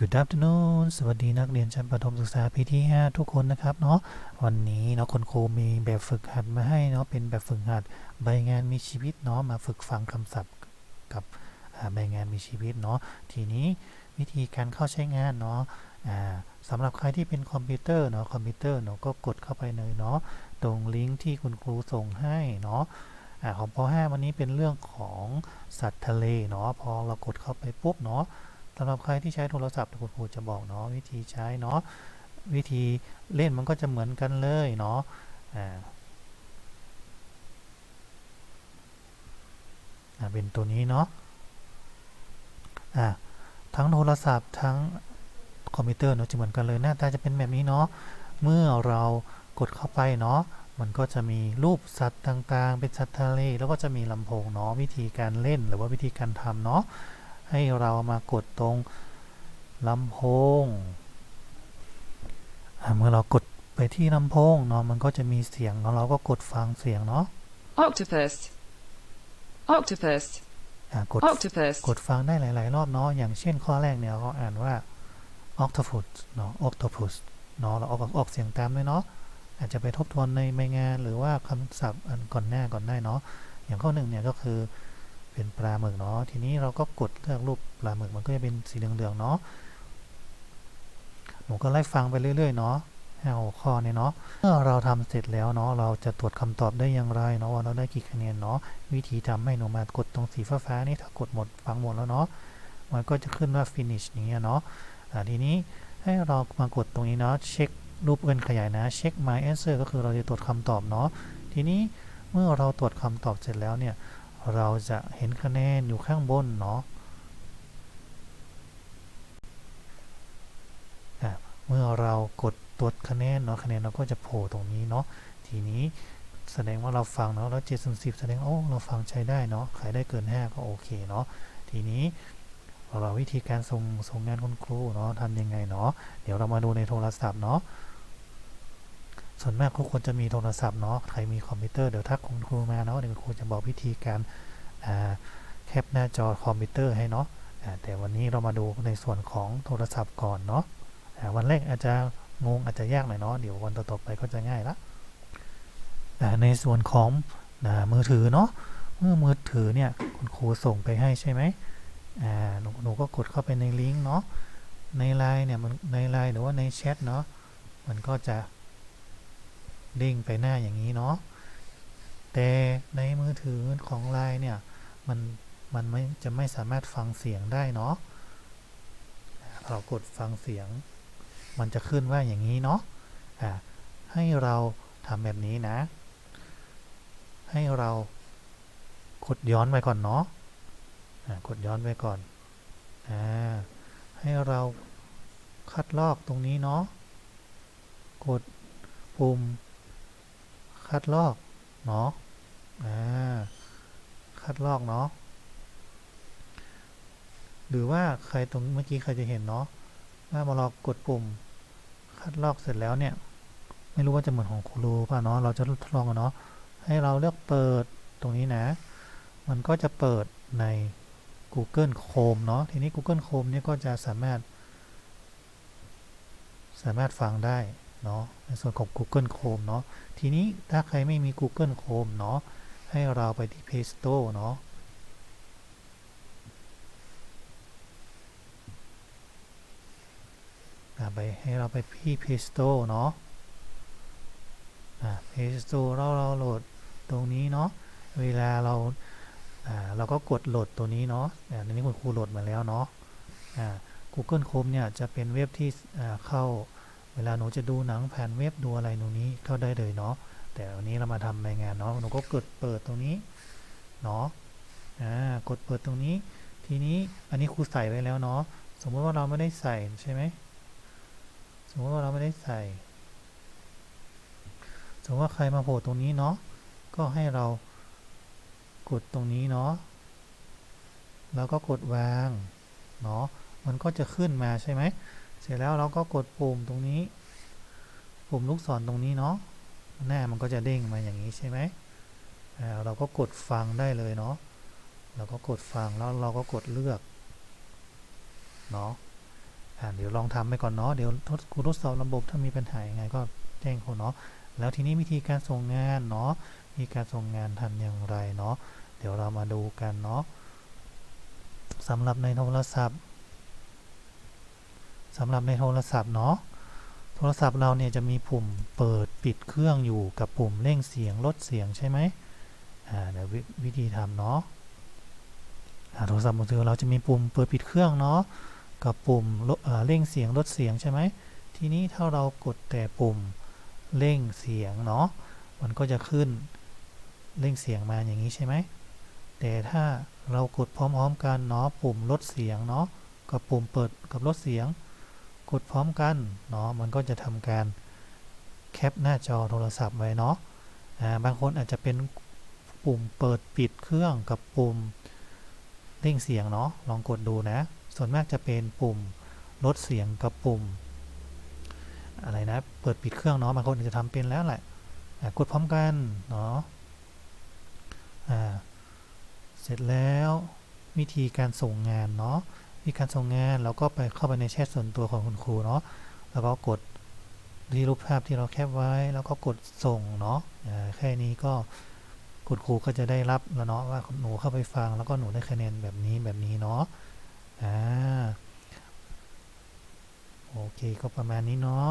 Good afternoon สวัสดีนักเรียนชั้นประถมศึกษาปีที่ 5 ทุกคนนะครับเนาะวันนี้เนาะคุณครูมีแบบฝึกหัดมาให้เนาะเป็นแบบฝึกหัดใบงานมีชีวิตเนาะมาฝึกฟังคำศัพท์กับใบงานมีชีวิตเนาะทีนี้วิธีการเข้าใช้งานเนาะสำหรับใครที่เป็นคอมพิวเตอร์เนาะคอมพิวเตอร์เนาะก็กดเข้าไปเลยเนาะตรงลิงก์ที่คุณครูส่งให้เนาะอของป .5 วันนี้เป็นเรื่องของสัตว์ทะเลเนาะพอเรากดเข้าไปปุ๊บเนาะ สำหรับใครที่ใช้โทรศัพท์คุณครูจะบอกเนาะวิธีใช้เนาะวิธีเล่นมันก็จะเหมือนกันเลยเนาะอ่าเป็นตัวนี้เนาะอ่าทั้งโทรศัพท์ทั้งคอมพิวเตอร์เนาะจะเหมือนกันเลยหน้าตาจะเป็นแบบนี้เนาะเมื่อเรากดเข้าไปเนาะมันก็จะมีรูปสัตว์ต่างๆ เป็นสัตว์ทะเลแล้วก็จะมีลำโพงเนาะวิธีการเล่นหรือว่าวิธีการทำเนาะ ให้เรามากดตรงลำโพงอ่าเมื่อเรากดไปที่ลำโพงเนาะมันก็จะมีเสียงแล้วเราก็กดฟังเสียงเนาะ octopus, octopus, อ่ากด octopus, กดฟังได้หลาย ๆ รอบเนาะอย่างเช่นข้อแรกเนี่ยเขาอ่านว่า octopus เนาะ octopus เนาะเราออกออกเสียงตามด้วยเนาะอาจจะไปทบทวนในใบงานหรือว่าคำศัพท์อันก่อนหน้าก่อนได้เนาะอย่างข้อหนึ่งเนี่ยก็คือ เป็นปลาหมึกเนาะทีนี้เราก็กดเลือกรูปปลาหมึกมันก็จะเป็นสีเหลืองๆเนาะหนูก็ไล่ฟังไปเรื่อยๆเนาะหัวข้อเนี่ยเนาะเมื่อเราทำเสร็จแล้วเนาะเราจะตรวจคำตอบได้อย่างไรเนาะว่าเราได้กี่คะแนนเนาะวิธีทำให้หนูมากดตรงสีฟ้าๆนี่ถ้ากดหมดฟังหมดแล้วเนาะมันก็จะขึ้นว่า finish อย่างเงี้ยเนาะทีนี้ให้เรามากดตรงนี้เนาะเช็ครูปเอื้นขยายนะเช็ค my answer ก็คือเราจะตรวจคำตอบเนาะทีนี้เมื่อเราตรวจคำตอบเสร็จแล้วเนี่ย เราจะเห็นคะแนนอยู่ข้างบนเนาะเมื่อเรากดตรวจคะแนนเนาะคะแนนเราก็จะโผล่ตรงนี้เนาะทีนี้แสดงว่าเราฟังเนาะแล้วเจ็ดส่วนสิบแสดงโอ้เราฟังใช้ได้เนาะขายได้เกินห้าก็โอเคเนาะทีนี้เราวิธีการส่งส่งงานคุณครูเนาะทำยังไงเนาะเดี๋ยวเรามาดูในโทรศัพท์เนาะ ส่วนมากทุกคนจะมีโทรศัพท์เนาะใครมีคอมพิวเตอร์เดี๋ยวทักคุณครูมาเนาะเดี๋ยวครูจะบอกวิธีการแคปหน้าจอคอมพิวเตอร์ให้เนาะแต่วันนี้เรามาดูในส่วนของโทรศัพท์ก่อนเนาะวันแรกอาจจะงงอาจจะยากหน่อยเนาะเดี๋ยววันต่อๆไปก็จะง่ายละในส่วนของอมือถือเนาะเมื่อมือถือเนี่ยคุณครูส่งไปให้ใช่ไหมหนูหนูก็กดเข้าไปในลิงก์เนาะในไลน์เนี่ยมันในไลน์หรือว่าในแชทเนาะมันก็จะ เด้งไปหน้าอย่างนี้เนาะแต่ในมือถือของไลน์เนี่ยมันมันไม่จะไม่สามารถฟังเสียงได้เนาะเรากดฟังเสียง มันจะขึ้นว่าอย่างนี้เนาะอ่าให้เราทำแบบนี้นะ ให้เรากดย้อนไปก่อนเนาะกดย้อนไปก่อนอให้เราคัดลอกตรงนี้เนาะ กดปุ่ม คัดลอกเนาะอ่าคัดลอกเนาะหรือว่าใครตรงเมื่อกี้ใครจะเห็นเนาะว่ามาเรากดปุ่ม คัดลอกเสร็จแล้วเนี่ย ไม่รู้ว่าจะเหมือนของครูป่ะเนาะเราจะทดลองกันเนาะให้เราเลือกเปิดตรงนี้นะ มันก็จะเปิดใน Google Chrome เนาะทีนี้ Google Chrome เนี่ยก็จะสามารถ สามารถฟังได้ เนาะในส่วนของ Google Chrome เนาะทีนี้ถ้าใครไม่มี Google Chrome เนาะให้เราไปที่ Play Store เนาะไปให้เราไปที่ Play Store เนาะ Play Store เราเราโหลดตรงนี้เนาะเวลาเราเราก็กดโหลดตัวนี้เนาะอ่าในนี้คุณครูโหลดมาแล้วเนาะ Google Chrome เนี่ยจะเป็นเว็บที่เข้า เวลาหนูจะดูหนังแผ่นเว็บดูอะไรหนูนี้เข้าได้เลยเนาะแต่วันนี้เรามาทำรายงานเนาะหนูก็กดเปิดตรงนี้เนาะอ่ากดเปิดตรงนี้ ทีนี้อันนี้ครูใส่ไว้แล้วเนาะสมมติว่าเราไม่ได้ใส่ใช่ไหมสมมติว่าเราไม่ได้ใส่ สมมติว่าใครมาโผล่ตรงนี้เนาะก็ให้เรากดตรงนี้เนาะแล้วก็กดวางเนาะมันก็จะขึ้นมาใช่ไหม เสร็จแล้วเราก็กดปุ่มตรงนี้ ปุ่มลูกศรตรงนี้เนาะหน้ามันก็จะเด้งมาอย่างนี้ใช่ไหมอ่าเราก็กดฟังได้เลยเนาะเราก็กดฟังแล้วเราก็กดเลือกเนาะอ่าเดี๋ยวลองทำไปก่อนเนาะเดี๋ยวทดครูทดสอบระบบถ้ามีปัญหายังไงก็แจ้งครูเนาะแล้วทีนี้วิธีการส่งงานเนาะวิธีการส่งงานทำอย่างไรเนาะเดี๋ยวเรามาดูกันเนาะสำหรับในโทรศัพท์ สำหรับในโทรศัพท์เนาะโทรศัพท์เราเนี่ยจะมีปุ่มเปิดปิดเครื่องอยู่กับปุ่มเร่งเสียงลดเสียงใช่ไหมอ่าเดี๋ยววิธีทำเนาะโทรศัพท์มือถือเราจะมีปุ่มเปิดปิดเครื่องเนาะกับปุ่มเอ่อเร่งเสียงลดเสียงใช่ไหมทีนี้ถ้าเรากดแต่ปุ่มเร่งเสียงเนาะมันก็จะขึ้นเร่งเสียงมาอย่างนี้ใช่ไหมแต่ถ้าเรากดพร้อมๆกันเนาะปุ่มลดเสียงเนาะกับปุ่มเปิดกับลดเสียง กดพร้อมกันเนาะมันก็จะทำการแคปหน้าจอโทรศัพท์ไว้เนาะบางคนอาจจะเป็นปุ่มเปิดปิดเครื่องกับปุ่มเร่งเสียงเนาะลองกดดูนะ ส่วนมากจะเป็นปุ่มลดเสียงกับปุ่ม อะไรนะ เปิดปิดเครื่องเนาะบางคนอาจจะทำเป็นแล้วแหละกดพร้อมกันเนาะเสร็จแล้ววิธีการส่งงานเนาะ ธีการส่งงานเราก็ไปเข้าไปในแชทส่วนตัวของคุณครูเนาะแล้วก็กดที่รูปภาพที่เราแคปไว้ แล้วก็กดส่งเนาะแค่นี้ก็คุณครูก็จะได้รับแล้วเนาะว่าหนูเข้าไปฟังแล้วก็หนูได้คะแนนแบบนี้แบบนี้เนาะอ่าโอเคก็ประมาณนี้เนาะ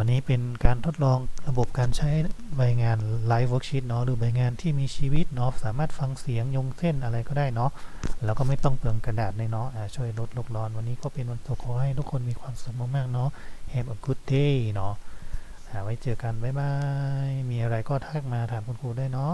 วันนี้เป็นการทดลองระบบการใช้ใบงาน Live Worksheet เนาะหรือใบงานที่มีชีวิตเนาะสามารถฟังเสียงยงเส้นอะไรก็ได้เนาะแล้วก็ไม่ต้องเปลืองกระดาษเลยเนาะช่วยลดโลกร้อน วันนี้ก็เป็นวันศุกร์ขอให้ทุกคนมีความสุขมากๆเนาะ Have a good day เนาะไว้เจอกัน บ๊ายบาย มีอะไรก็ทักมาถามคุณครูได้เนาะ